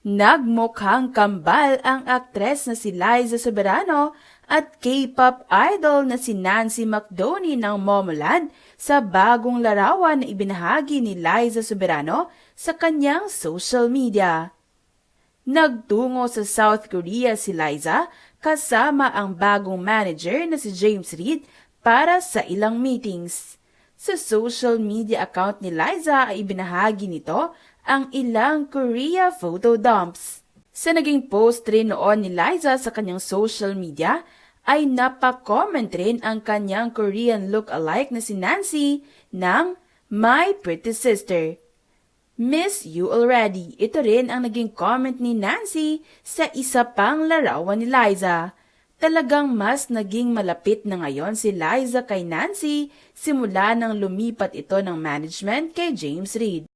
Nagmukhang kambal ang aktres na si Liza Soberano at K-pop idol na si Nancy McDoney ng Momoland sa bagong larawan na ibinahagi ni Liza Soberano sa kanyang social media. Nagtungo sa South Korea si Liza kasama ang bagong manager na si James Reid para sa ilang meetings. Sa social media account ni Liza ay ibinahagi nito ang ilang Korea photo dumps. Sa naging post rin noon ni Liza sa kanyang social media, ay napakomment rin ang kanyang Korean look-alike na si Nancy ng My Pretty Sister. Miss you already. Ito rin ang naging comment ni Nancy sa isa pang larawan ni Liza. Talagang mas naging malapit na ngayon si Liza kay Nancy simula nang lumipat ito ng management kay James Reid.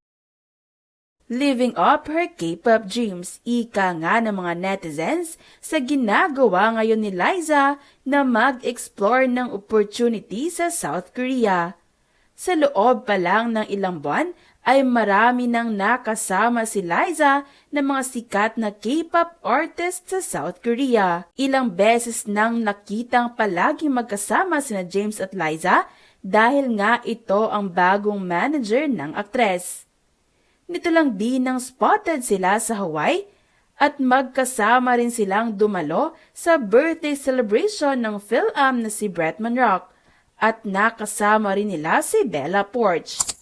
Living up her K-pop dreams, ika nga ng mga netizens sa ginagawa ngayon ni Liza na mag-explore ng opportunity sa South Korea. Sa loob pa lang ng ilang buwan ay marami nang nakasama si Liza na mga sikat na K-pop artist sa South Korea. Ilang beses nang nakitang palagi magkasama sina James at Liza dahil nga ito ang bagong manager ng aktres. Nito lang din nang spotted sila sa Hawaii at magkasama rin silang dumalo sa birthday celebration ng Phil-Am na si Bretman Rock at nakasama rin nila si Bella Porch.